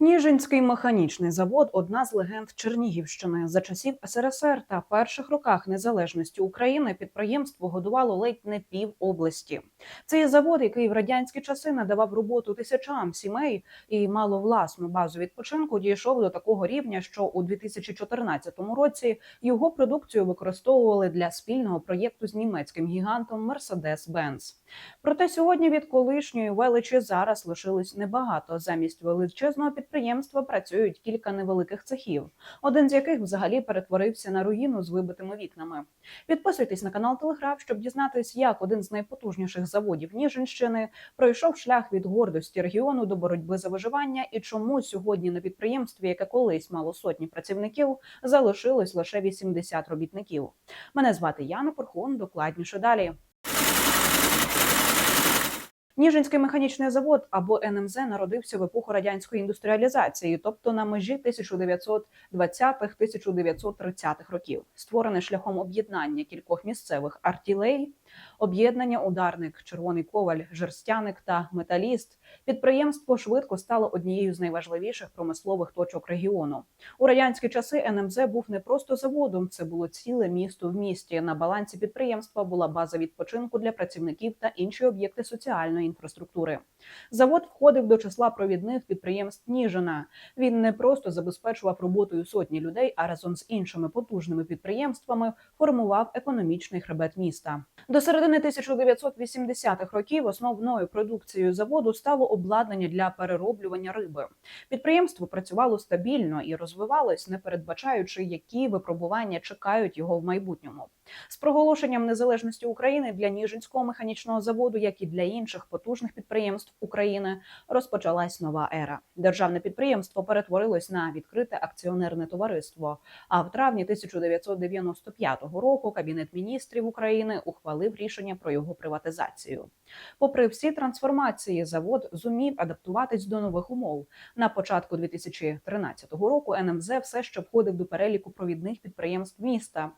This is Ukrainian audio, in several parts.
Ніжинський механічний завод одна з легенд Чернігівщини. За часів СРСР та перших роках незалежності України підприємство годувало ледь не пів області. Це завод, який в радянські часи надавав роботу тисячам сімей і мало власну базу відпочинку. Дійшов до такого рівня, що у 2014 році його продукцію використовували для спільного проєкту з німецьким гігантом Mercedes-Benz. Проте сьогодні від колишньої величі зараз лишилось небагато. Замість величезного підприємства працюють кілька невеликих цехів, один з яких взагалі перетворився на руїну з вибитими вікнами. Підписуйтесь на канал Телеграф, щоб дізнатись, як один з найпотужніших заводів Ніжинщини пройшов шлях від гордості регіону до боротьби за виживання, і чому сьогодні на підприємстві, яке колись мало сотні працівників, залишилось лише 80 робітників. Мене звати Яна Порхун. Докладніше далі. Ніжинський механічний завод або НМЗ народився в епоху радянської індустріалізації, тобто на межі 1920-1930-х років, створений шляхом об'єднання кількох місцевих артілей, об'єднання ударник, червоний коваль, жерстяник та металіст. Підприємство швидко стало однією з найважливіших промислових точок регіону. У радянські часи НМЗ був не просто заводом, це було ціле місто в місті. На балансі підприємства була база відпочинку для працівників та інші об'єкти соціальної інфраструктури. Завод входив до числа провідних підприємств Ніжина. Він не просто забезпечував роботою сотні людей, а разом з іншими потужними підприємствами формував економічний хребет міста. До середини 1980-х років основною продукцією заводу стало обладнання для перероблювання риби. Підприємство працювало стабільно і розвивалось, не передбачаючи, які випробування чекають його в майбутньому. З проголошенням незалежності України для Ніжинського механічного заводу, як і для інших потужних підприємств України, розпочалась нова ера. Державне підприємство перетворилось на відкрите акціонерне товариство. А в травні 1995 року Кабінет міністрів України ухвалив рішення про його приватизацію. Попри всі трансформації, завод зумів адаптуватись до нових умов. На початку 2013 року НМЗ все ще входив до переліку провідних підприємств міста,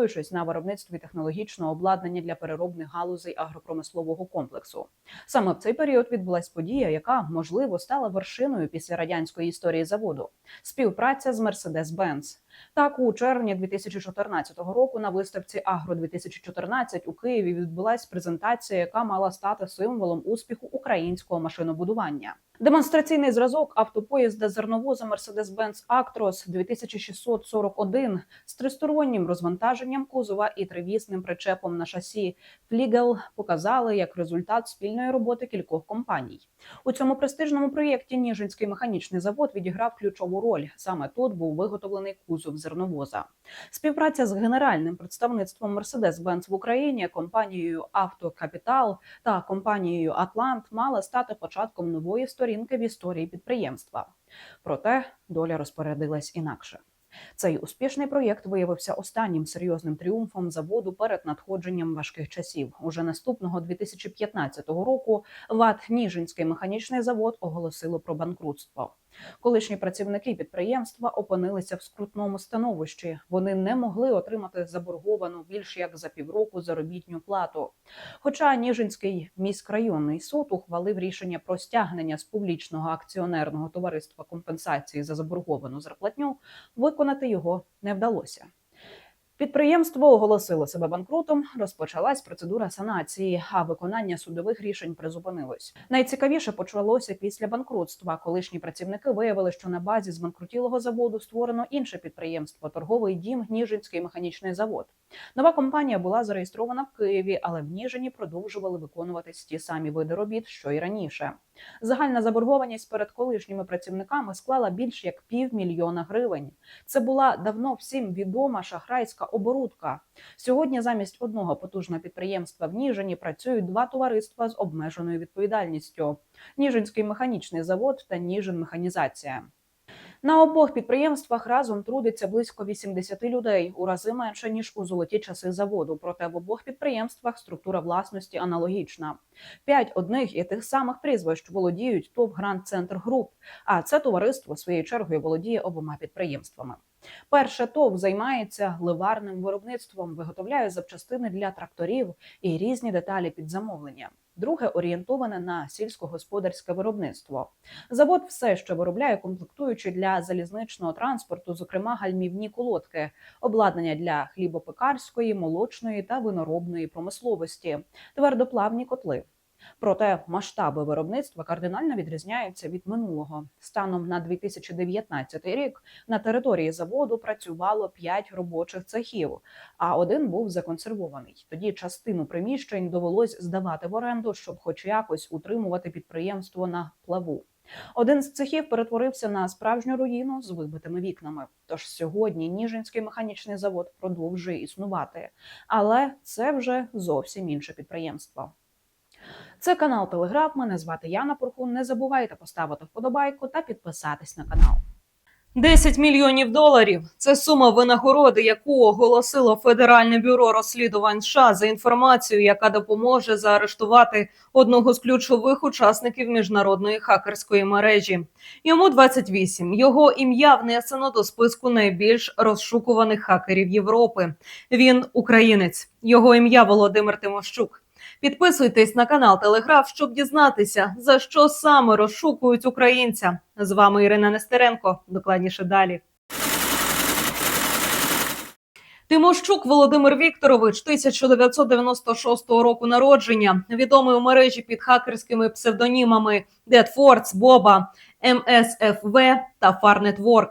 спеціалізуючись на виробництві технологічного обладнання для переробних галузей агропромислового комплексу. Саме в цей період відбулась подія, яка можливо стала вершиною після радянської історії заводу співпраця з Mercedes-Benz. Так, у червні 2014 року на виставці Агро 2014 у Києві відбулась презентація, яка мала стати символом успіху українського машинобудування. Демонстраційний зразок автопоїзда зерновоза Mercedes-Benz Actros 2641 з тристороннім розвантаженням кузова і тривісним причепом на шасі Флігел показали як результат спільної роботи кількох компаній. У цьому престижному проєкті Ніжинський механічний завод відіграв ключову роль. Саме тут був виготовлений кузов зерновоза. Співпраця з генеральним представництвом Mercedes-Benz в Україні, компанією Автокапітал та компанією Атлант мала стати початком нової сторінки в історії підприємства. Проте доля розпорядилась інакше. Цей успішний проєкт виявився останнім серйозним тріумфом заводу перед надходженням важких часів. Уже наступного 2015 року ВАТ Ніжинський механічний завод оголосило про банкрутство. Колишні працівники підприємства опинилися в скрутному становищі. Вони не могли отримати заборговану більш як за півроку заробітню плату. Хоча Ніжинський міськрайонний суд ухвалив рішення про стягнення з публічного акціонерного товариства компенсації за заборговану зарплатню, виконати його не вдалося. Підприємство оголосило себе банкрутом. Розпочалась процедура санації, а виконання судових рішень призупинилось. Найцікавіше почалося після банкрутства. Колишні працівники виявили, що на базі збанкрутілого заводу створено інше підприємство торговий дім Ніжинський механічний завод. Нова компанія була зареєстрована в Києві, але в Ніжині продовжували виконуватись ті самі види робіт, що й раніше. Загальна заборгованість перед колишніми працівниками склала більш як півмільйона гривень. Це була давно всім відома шахрайська оборудка. Сьогодні замість одного потужного підприємства в Ніжині працюють два товариства з обмеженою відповідальністю: Ніжинський механічний завод та Ніжин механізація. На обох підприємствах разом трудиться близько 80 людей, у рази менше ніж у золоті часи заводу. Проте в обох підприємствах структура власності аналогічна. П'ять одних і тих самих прізвищ володіють ТОВ Гранд Центр Груп. А це товариство своєю чергою володіє обома підприємствами. Перше ТОВ займається ливарним виробництвом, виготовляє запчастини для тракторів і різні деталі під замовлення. Друге орієнтоване на сільськогосподарське виробництво. Завод все що виробляє комплектуючі для залізничного транспорту, зокрема гальмівні колодки, обладнання для хлібопекарської, молочної та виноробної промисловості, твердоплавні котли. Проте масштаби виробництва кардинально відрізняються від минулого. Станом на 2019 рік на території заводу працювало 5 робочих цехів, а один був законсервований. Тоді частину приміщень довелось здавати в оренду, щоб, хоч якось, утримувати підприємство на плаву. Один з цехів перетворився на справжню руїну з вибитими вікнами. Тож сьогодні Ніжинський механічний завод продовжує існувати, але це вже зовсім інше підприємство. Це канал Телеграф. Мене звати Яна Порхун. Не забувайте поставити вподобайку та підписатись на канал. 10 мільйонів доларів це сума винагороди, яку оголосило Федеральне бюро розслідувань США за інформацію, яка допоможе заарештувати одного з ключових учасників міжнародної хакерської мережі. Йому 28. Його ім'я внесено до списку найбільш розшукуваних хакерів Європи. Він українець. Його ім'я Володимир Тимощук. Підписуйтесь на канал Телеграф, щоб дізнатися, за що саме розшукують українця. З вами Ірина Нестеренко. Докладніше далі. Тимощук Володимир Вікторович, 1996 року народження, відомий у мережі під хакерськими псевдонімами Deadforce, Боба, МСФВ та Network.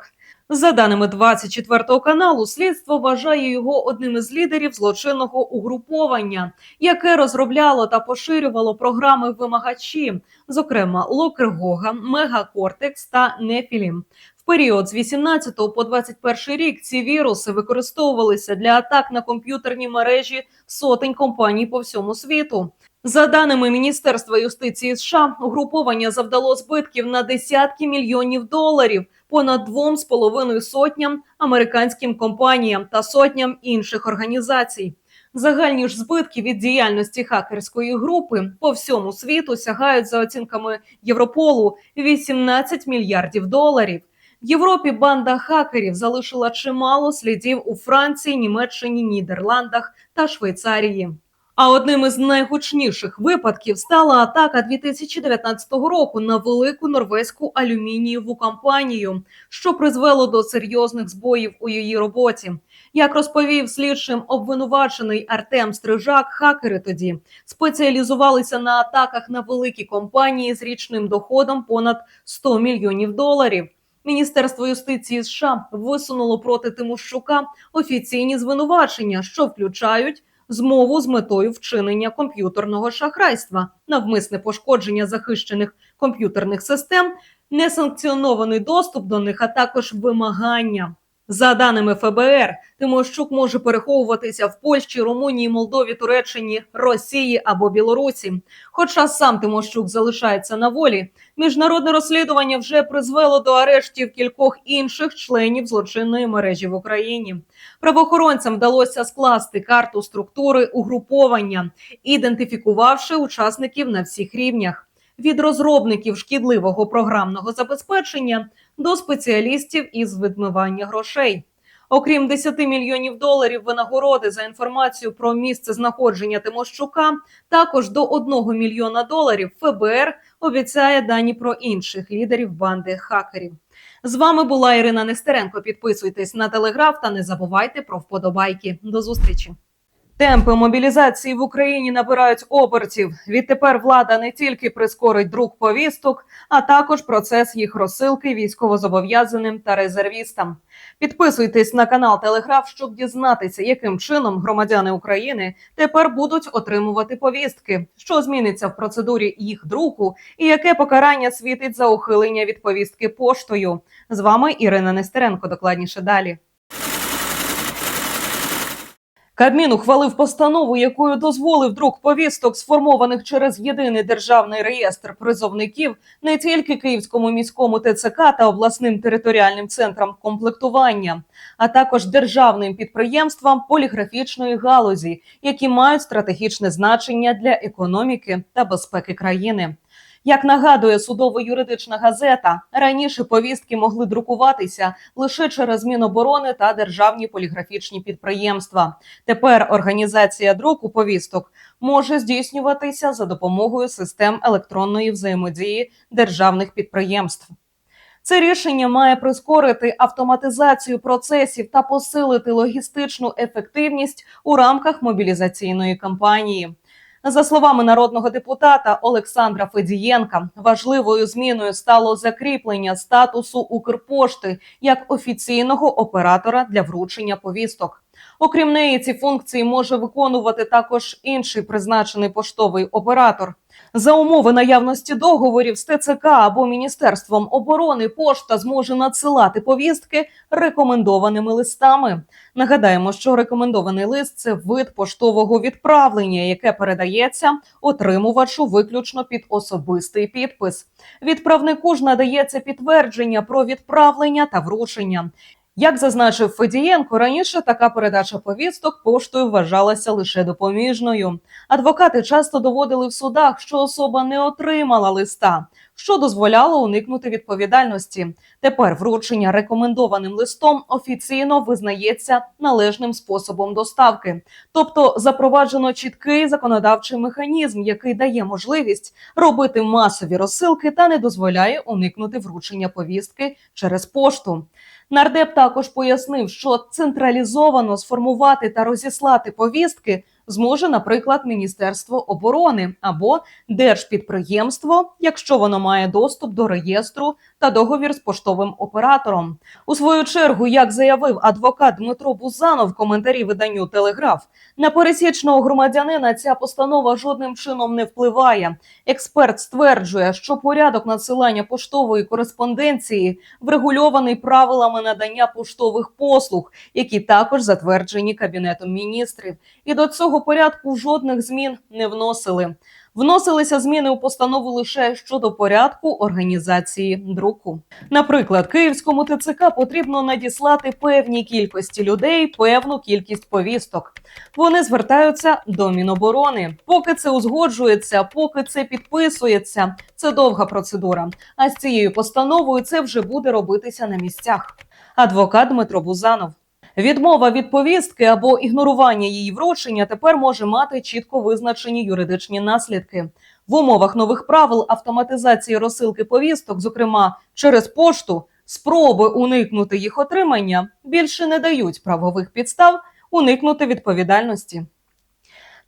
За даними 24 каналу, слідство вважає його одним із лідерів злочинного угруповання, яке розробляло та поширювало програми вимагачі, зокрема Локергога, Мегакортекс та Нефілім. В період з 18 по 21 рік ці віруси використовувалися для атак на комп'ютерні мережі сотень компаній по всьому світу. За даними Міністерства юстиції США, угруповання завдало збитків на десятки мільйонів доларів понад двом з половиною сотням американським компаніям та сотням інших організацій. Загальні ж збитки від діяльності хакерської групи по всьому світу сягають за оцінками Європолу 18 мільярдів доларів. В Європі банда хакерів залишила чимало слідів у Франції, Німеччині, Нідерландах та Швейцарії. А одним із найгучніших випадків стала атака 2019 року на велику норвезьку алюмінієву компанію, що призвело до серйозних збоїв у її роботі. Як розповів слідчим обвинувачений Артем Стрижак, хакери тоді спеціалізувалися на атаках на великі компанії з річним доходом понад 100 мільйонів доларів. Міністерство юстиції США висунуло проти Тимощука офіційні звинувачення, що включають змову з метою вчинення комп'ютерного шахрайства, навмисне пошкодження захищених комп'ютерних систем, несанкціонований доступ до них, а також вимагання. За даними ФБР, Тимощук може переховуватися в Польщі, Румунії, Молдові, Туреччині, Росії або Білорусі. Хоча сам Тимощук залишається на волі, міжнародне розслідування вже призвело до арештів кількох інших членів злочинної мережі в Україні. Правоохоронцям вдалося скласти карту структури угруповання, ідентифікувавши учасників на всіх рівнях. Від розробників шкідливого програмного забезпечення до спеціалістів із відмивання грошей. Окрім 10 мільйонів доларів винагороди за інформацію про місце знаходження Тимощука, також до 1 мільйона доларів ФБР обіцяє дані про інших лідерів банди хакерів. З вами була Ірина Нестеренко. Підписуйтесь на телеграф та не забувайте про вподобайки. До зустрічі. Темпи мобілізації в Україні набирають обертів. Відтепер влада не тільки прискорить друк повісток, а також процес їх розсилки військовозобов'язаним та резервістам. Підписуйтесь на канал Телеграф, щоб дізнатися, яким чином громадяни України тепер будуть отримувати повістки, що зміниться в процедурі їх друку, і яке покарання світить за ухилення від повістки поштою. З вами Ірина Нестеренко. Докладніше далі. Кабмін ухвалив постанову, якою дозволив друк повісток, сформованих через єдиний державний реєстр призовників, не тільки Київському міському ТЦК та обласним територіальним центрам комплектування, а також державним підприємствам поліграфічної галузі, які мають стратегічне значення для економіки та безпеки країни. Як нагадує судово-юридична газета, раніше повістки могли друкуватися лише через Міноборони та державні поліграфічні підприємства. Тепер організація друку повісток може здійснюватися за допомогою систем електронної взаємодії державних підприємств. Це рішення має прискорити автоматизацію процесів та посилити логістичну ефективність у рамках мобілізаційної кампанії. За словами народного депутата Олександра Федієнка, важливою зміною стало закріплення статусу Укрпошти як офіційного оператора для вручення повісток. Окрім неї, ці функції може виконувати також інший призначений поштовий оператор. За умови наявності договорів з ТЦК або Міністерством оборони пошта зможе надсилати повістки рекомендованими листами. Нагадаємо, що рекомендований лист це вид поштового відправлення, яке передається отримувачу виключно під особистий підпис. Відправнику ж надається підтвердження про відправлення та вручення. Як зазначив Федієнко, раніше така передача повісток поштою вважалася лише допоміжною. Адвокати часто доводили в судах, що особа не отримала листа, що дозволяло уникнути відповідальності. Тепер вручення рекомендованим листом офіційно визнається належним способом доставки, тобто запроваджено чіткий законодавчий механізм, який дає можливість робити масові розсилки та не дозволяє уникнути вручення повістки через пошту. Нардеп також пояснив, що централізовано сформувати та розіслати повістки зможе, наприклад, Міністерство оборони або держпідприємство, якщо воно має доступ до реєстру та договір з поштовим оператором. У свою чергу, як заявив адвокат Дмитро Бузанов в коментарі виданню Телеграф, на пересічного громадянина ця постанова жодним чином не впливає. Експерт стверджує, що порядок надсилання поштової кореспонденції врегульований правилами надання поштових послуг, які також затверджені кабінетом міністрів, і до цього порядку жодних змін не вносили. Вносилися зміни у постанову лише щодо порядку організації друку. Наприклад, київському ТЦК потрібно надіслати певній кількості людей певну кількість повісток. Вони звертаються до Міноборони. Поки це узгоджується, поки це підписується. Це довга процедура. А з цією постановою це вже буде робитися на місцях. Адвокат Дмитро Бузанов. Відмова від повістки або ігнорування її вручення тепер може мати чітко визначені юридичні наслідки. В умовах нових правил автоматизації розсилки повісток, зокрема через пошту, спроби уникнути їх отримання більше не дають правових підстав уникнути відповідальності.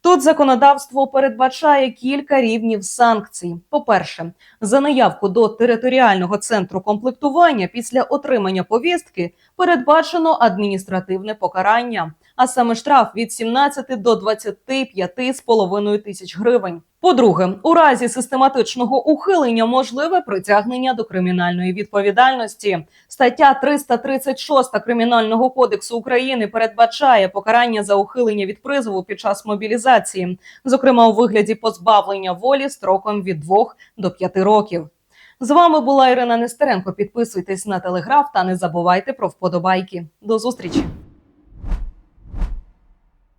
Тут законодавство передбачає кілька рівнів санкцій. По-перше, за наявку до територіального центру комплектування після отримання повістки передбачено адміністративне покарання, а саме штраф від 17 до 25,5 тисяч гривень. По-друге, у разі систематичного ухилення можливе притягнення до кримінальної відповідальності. Стаття 336 Кримінального кодексу України передбачає покарання за ухилення від призову під час мобілізації, зокрема у вигляді позбавлення волі строком від 2 до 5 років. З вами була Ірина Нестеренко. Підписуйтесь на телеграф та не забувайте про вподобайки. До зустрічі.